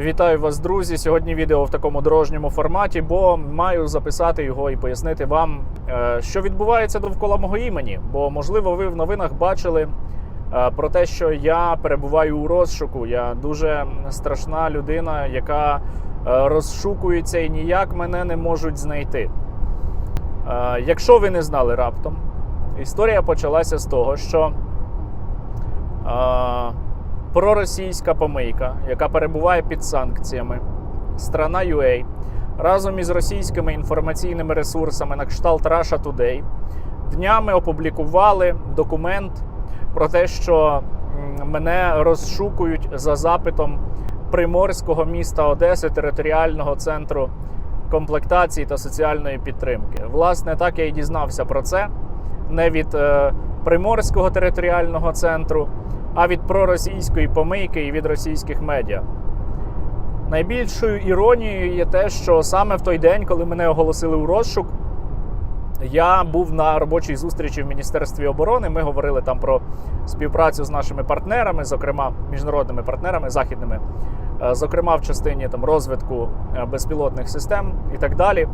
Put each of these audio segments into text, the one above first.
Вітаю вас, друзі! Сьогодні відео в такому дорожньому форматі, бо маю записати його і пояснити вам, е, що відбувається довкола мого імені. Бо, можливо, ви в новинах бачили е, про те, що я перебуваю у розшуку. Я дуже страшна людина, яка е, розшукується і ніяк мене не можуть знайти. Якщо ви не знали раптом, історія почалася з того, що. Проросійська помийка, яка перебуває під санкціями, страна UA, разом із російськими інформаційними ресурсами на кшталт Russia Today днями опублікували документ про те, що мене розшукують за запитом приморського міста Одеси, територіального центру комплектації та соціальної підтримки. Власне, так я і дізнався про це. Не від е, приморського територіального центру, а від проросійської помийки і від російських медіа. Найбільшою іронією є те, що саме в той день, коли мене оголосили у розшук, я був на робочій зустрічі в Міністерстві оборони. Ми говорили там про співпрацю з нашими партнерами, зокрема міжнародними партнерами західними, е, зокрема в частині там розвитку е, безпілотних систем і так далі.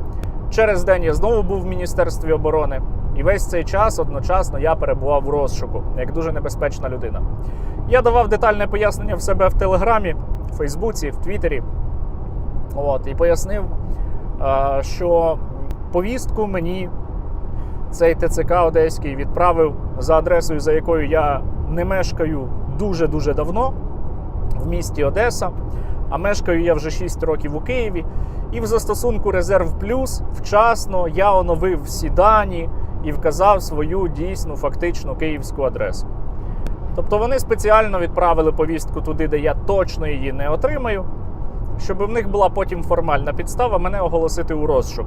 Через день я знову був в Міністерстві оборони, і весь цей час одночасно я перебував у розшуку як дуже небезпечна людина. Я давав детальне пояснення в себе в Телеграмі, в Фейсбуці, в Твіттері. От, і пояснив, що повістку мені цей ТЦК Одеський відправив за адресою, за якою я не мешкаю дуже-дуже давно в місті Одеса. А мешкаю я вже 6 років у Києві. І в застосунку Резерв Плюс вчасно я оновив всі дані і вказав свою дійсну фактичну київську адресу. Тобто вони спеціально відправили повістку туди, де я точно її не отримаю, щоб в них була потім формальна підстава мене оголосити у розшук.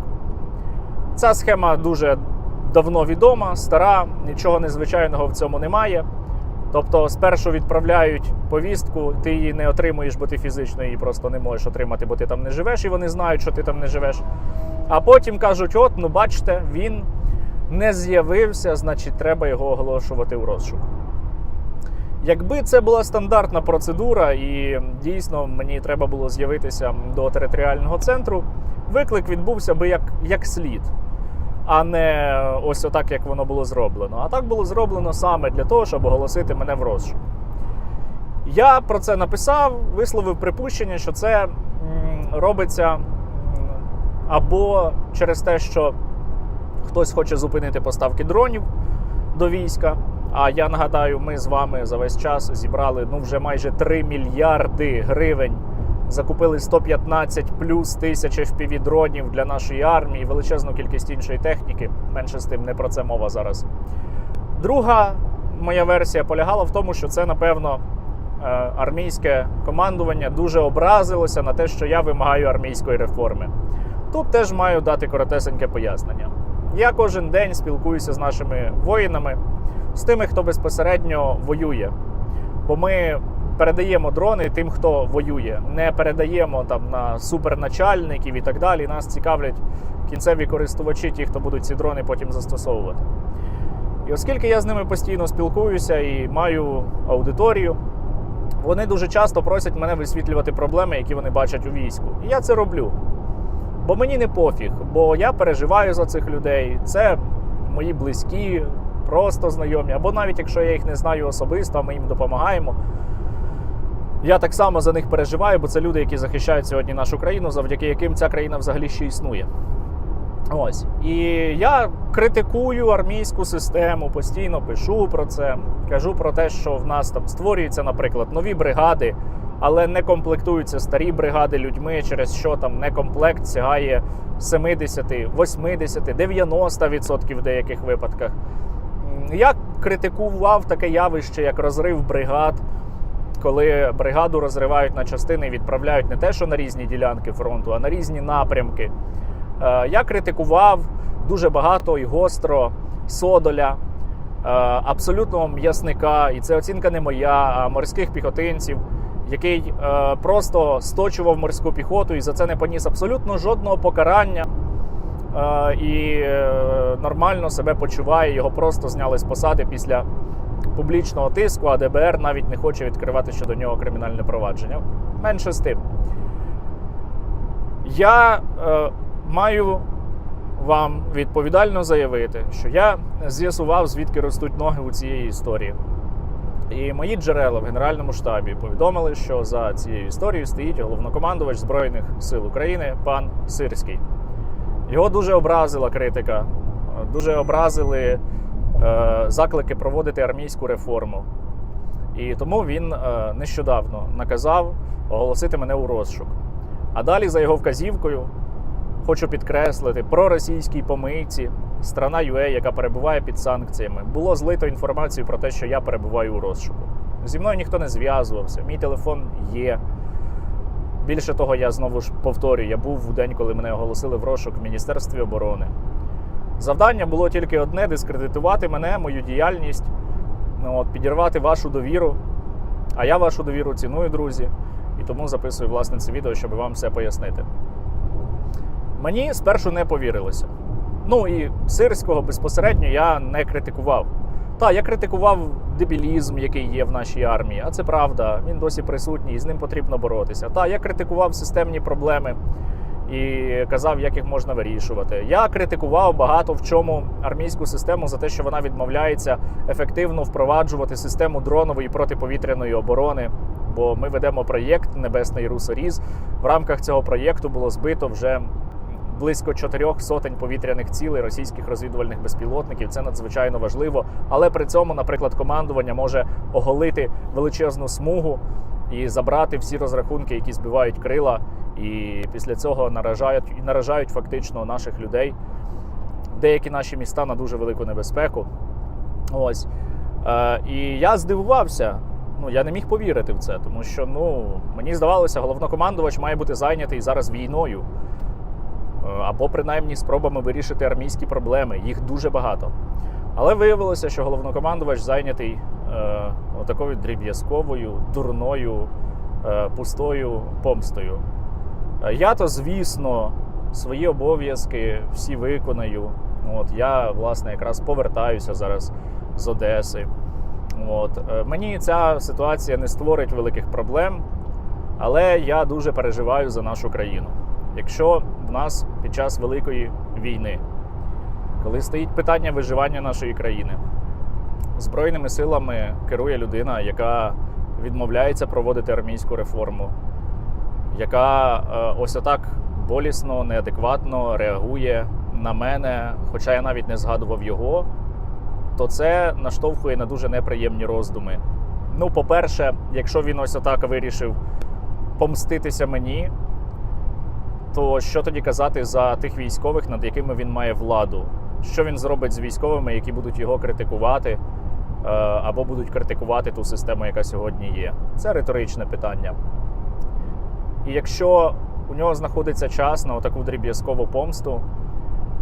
Ця схема дуже давно відома, стара, нічого незвичайного в цьому немає. Тобто, спершу відправляють повістку, ти її не отримуєш, бо ти фізично її просто не можеш отримати, бо ти там не живеш, і вони знають, що ти там не живеш. А потім кажуть: от, ну бачите, він не з'явився, значить, треба його оголошувати у розшук. Якби це була стандартна процедура, і дійсно мені треба було з'явитися до територіального центру, виклик відбувся би як, як слід, а не ось отак, як воно було зроблено. А так було зроблено саме для того, щоб оголосити мене в розшук. Я про це написав, висловив припущення, що це робиться або через те, що хтось хоче зупинити поставки дронів до війська. А я нагадаю, ми з вами за весь час зібрали ну вже майже 3 мільярди гривень. Закупили 115 плюс тисяч fpv дронів для нашої армії, величезну кількість іншої техніки. Менше з тим, не про це мова зараз. Друга моя версія полягала в тому, що це, напевно, е, армійське командування дуже образилося на те, що я вимагаю армійської реформи. Тут теж маю дати коротесеньке пояснення. Я кожен день спілкуюся з нашими воїнами, з тими, хто безпосередньо воює. Бо ми передаємо дрони тим, хто воює, не передаємо там на суперначальників і так далі. Нас цікавлять кінцеві користувачі, ті, хто будуть ці дрони потім застосовувати. І оскільки я з ними постійно спілкуюся і маю аудиторію, вони дуже часто просять мене висвітлювати проблеми, які вони бачать у війську. І я це роблю. Бо мені не пофіг, бо я переживаю за цих людей. Це мої близькі, просто знайомі, або навіть якщо я їх не знаю особисто, ми їм допомагаємо. Я так само за них переживаю, бо це люди, які захищають сьогодні нашу країну, завдяки яким ця країна взагалі ще існує. Ось. І я критикую армійську систему, постійно пишу про це. Кажу про те, що в нас там створюються, наприклад, нові бригади, але не комплектуються старі бригади людьми, через що там некомплект сягає 70, 80, 90% в деяких випадках. Я критикував таке явище, як розрив бригад, коли бригаду розривають на частини і відправляють не те, що на різні ділянки фронту, а на різні напрямки. Е, Я критикував дуже багато і гостро Содоля, е, абсолютного м'ясника, і це оцінка не моя, а морських піхотинців, який е, просто сточував морську піхоту і за це не поніс абсолютно жодного покарання. Е, І е, нормально себе почуває. Його просто зняли з посади після публічного тиску, а ДБР навіть не хоче відкривати щодо нього кримінальне провадження. Менше з тим. Я е, маю вам відповідально заявити, що я з'ясував, звідки ростуть ноги у цієї історії. І мої джерела в Генеральному штабі повідомили, що за цією історією стоїть головнокомандувач Збройних сил України пан Сирський. Його дуже образила критика, дуже образили е, заклики проводити армійську реформу. І тому він е, нещодавно наказав оголосити мене у розшук. А далі, за його вказівкою, хочу підкреслити, про російській помийці страна UA, яка перебуває під санкціями, було злито інформацію про те, що я перебуваю у розшуку. Зі мною ніхто не зв'язувався, мій телефон є. Більше того, я знову ж повторюю, я був у день, коли мене оголосили в розшук в Міністерстві оборони. Завдання було тільки одне: дискредитувати мене, мою діяльність, ну, от, підірвати вашу довіру. А я вашу довіру ціную, друзі, і тому записую власне це відео, щоб вам все пояснити. Мені спершу не повірилося. Ну і сирського безпосередньо я не критикував. Та, я критикував дебілізм, який є в нашій армії, а це правда, він досі присутній і з ним потрібно боротися. Та, я критикував системні проблеми і казав, як їх можна вирішувати. Я критикував багато в чому армійську систему за те, що вона відмовляється ефективно впроваджувати систему дронової протиповітряної оборони. Бо ми ведемо проєкт Небесний Русоріз. В рамках цього проєкту було збито вже близько чотирьох сотень повітряних цілей російських розвідувальних безпілотників. Це надзвичайно важливо. Але при цьому, наприклад, командування може оголити величезну смугу і забрати всі розрахунки, які збивають крила, і після цього наражають наражають фактично наших людей. Деякі наші міста на дуже велику небезпеку. Ось. Е, і я здивувався. Ну, я не міг повірити в це, тому що ну, мені здавалося, головнокомандувач має бути зайнятий зараз війною. Е, або принаймні спробами вирішити армійські проблеми. Їх дуже багато. Але виявилося, що головнокомандувач зайнятий е, такою дріб'язковою, дурною, е, пустою помстою. Е, Я то, звісно, свої обов'язки всі виконаю. От я, власне, якраз повертаюся зараз з Одеси. От. Е, Мені ця ситуація не створить великих проблем, але я дуже переживаю за нашу країну. Якщо в нас під час Великої війни, коли стоїть питання виживання нашої країни, Збройними силами керує людина, яка відмовляється проводити армійську реформу, яка е, ось отак болісно, неадекватно реагує на мене, хоча я навіть не згадував його, то це наштовхує на дуже неприємні роздуми. Ну, по-перше, якщо він ось отак вирішив помститися мені, то що тоді казати за тих військових, над якими він має владу? Що він зробить з військовими, які будуть його критикувати, е, або будуть критикувати ту систему, яка сьогодні є? Це риторичне питання. І якщо у нього знаходиться час на таку дріб'язкову помсту,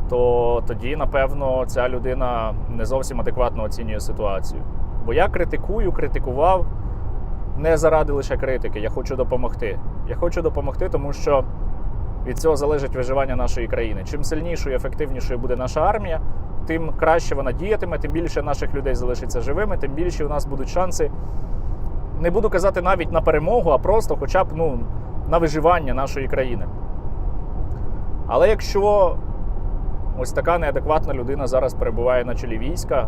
то тоді, напевно, ця людина не зовсім адекватно оцінює ситуацію. Бо я критикую, критикував не заради лише критики. Я хочу допомогти. Я хочу допомогти, тому що від цього залежить виживання нашої країни. Чим сильнішою і ефективнішою буде наша армія, тим краще вона діятиме, тим більше наших людей залишиться живими, тим більше у нас будуть шанси. Не буду казати навіть на перемогу, а просто хоча б ну, на виживання нашої країни. Але якщо ось така неадекватна людина зараз перебуває на чолі війська,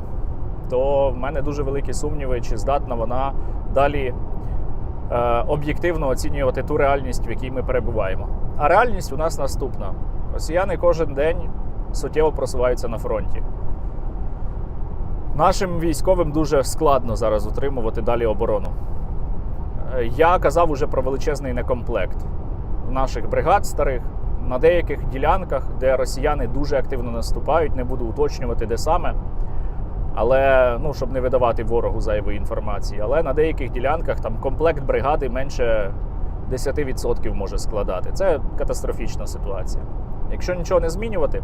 то в мене дуже великі сумніви, чи здатна вона далі об'єктивно оцінювати ту реальність, в якій ми перебуваємо. А реальність у нас наступна: росіяни кожен день суттєво просуваються на фронті. Нашим військовим дуже складно зараз утримувати далі оборону. Е, Я казав уже про величезний некомплект наших бригад старих на деяких ділянках, де росіяни дуже активно наступають, не буду уточнювати, де саме. Але ну, щоб не видавати ворогу зайвої інформації. Але на деяких ділянках там комплект бригади менше 10% може складати. Це катастрофічна ситуація. Якщо нічого не змінювати,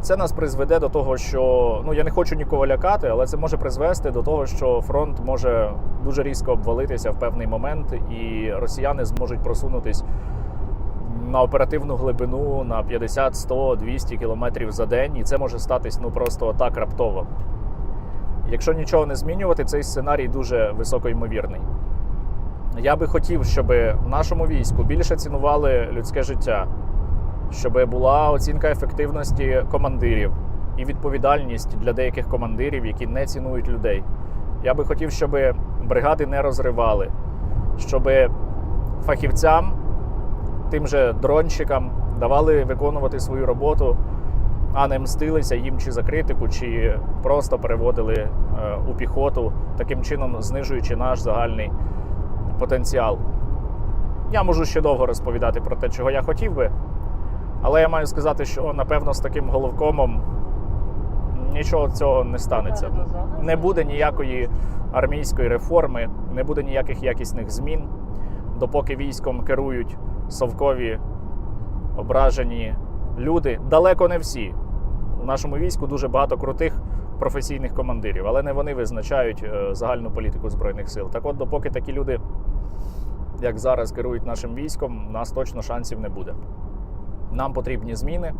це нас призведе до того, що ну я не хочу нікого лякати, але це може призвести до того, що фронт може дуже різко обвалитися в певний момент, і росіяни зможуть просунутись на оперативну глибину на 50, 100, 200 кілометрів за день, і це може статись ну просто так раптово. Якщо нічого не змінювати, цей сценарій дуже високоймовірний. Я би хотів, щоб в нашому війську більше цінували людське життя, щоб була оцінка ефективності командирів і відповідальність для деяких командирів, які не цінують людей. Я би хотів, щоб бригади не розривали, щоб фахівцям, тим же дронщикам давали виконувати свою роботу, а не мстилися їм чи за критику, чи просто переводили е, у піхоту, таким чином знижуючи наш загальний потенціал. Я можу ще довго розповідати про те, чого я хотів би, але я маю сказати, що напевно з таким головкомом нічого цього не станеться. Не буде ніякої армійської реформи, не буде ніяких якісних змін, допоки військом керують совкові ображені люди. Далеко не всі. У нашому війську дуже багато крутих професійних командирів, але не вони визначають е, загальну політику збройних сил. Так от, допоки такі люди, як зараз, керують нашим військом, у нас точно шансів не буде. Нам потрібні зміни.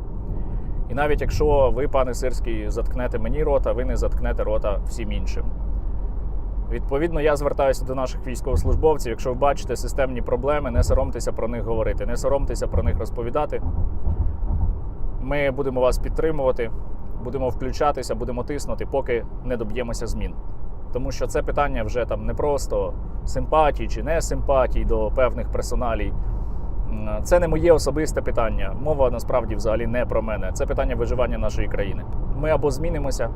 І навіть якщо ви, пане Сирський, заткнете мені рота, ви не заткнете рота всім іншим. Відповідно, я звертаюся до наших військовослужбовців. Якщо ви бачите системні проблеми, не соромтеся про них говорити, не соромтеся про них розповідати. Ми будемо вас підтримувати, будемо включатися, будемо тиснути, поки не доб'ємося змін. Тому що це питання вже там не просто симпатії чи не симпатії до певних персоналій. Це не моє особисте питання. Мова насправді взагалі не про мене. Це питання виживання нашої країни. Ми або змінимося,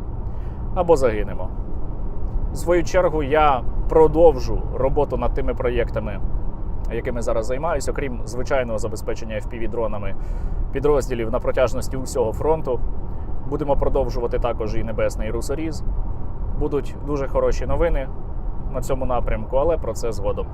або загинемо. В свою чергу я продовжу роботу над тими проєктами, якими зараз займаюся, окрім звичайного забезпечення FPV-дронами підрозділів на протяжності усього фронту. Будемо продовжувати також і небесний русоріз. Будуть дуже хороші новини на цьому напрямку, але про це згодом.